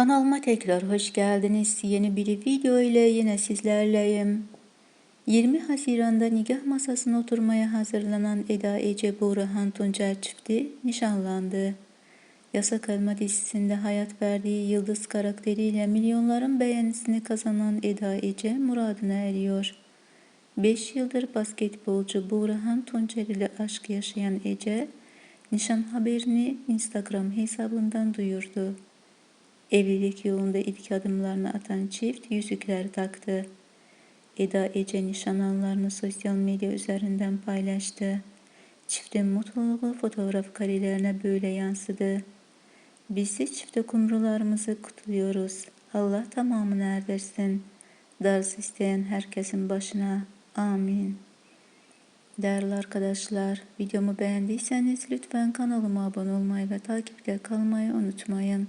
Kanalıma tekrar hoş geldiniz. Yeni bir video ile yine sizlerleyim. 20 Haziran'da nikah masasına oturmaya hazırlanan Eda Ece Buğrahan Tuncer çifti nişanlandı. Yasak Elma dizisinde hayat verdiği Yıldız karakteriyle milyonların beğenisini kazanan Eda Ece muradına eriyor. 5 yıldır basketbolcu Buğrahan Tuncer ile aşk yaşayan Ece, nişan haberini Instagram hesabından duyurdu. Evlilik yolunda ilk adımlarını atan çift yüzükler taktı. Eda Ece nişan anlarını sosyal medya üzerinden paylaştı. Çiftin mutluluğu fotoğraf karelerine böyle yansıdı. Biz de çifte kumrularımızı kutluyoruz. Allah tamamını erdirsin. Darısı isteyen herkesin başına. Amin. Değerli arkadaşlar, videomu beğendiyseniz lütfen kanalıma abone olmayı ve takipte kalmayı unutmayın.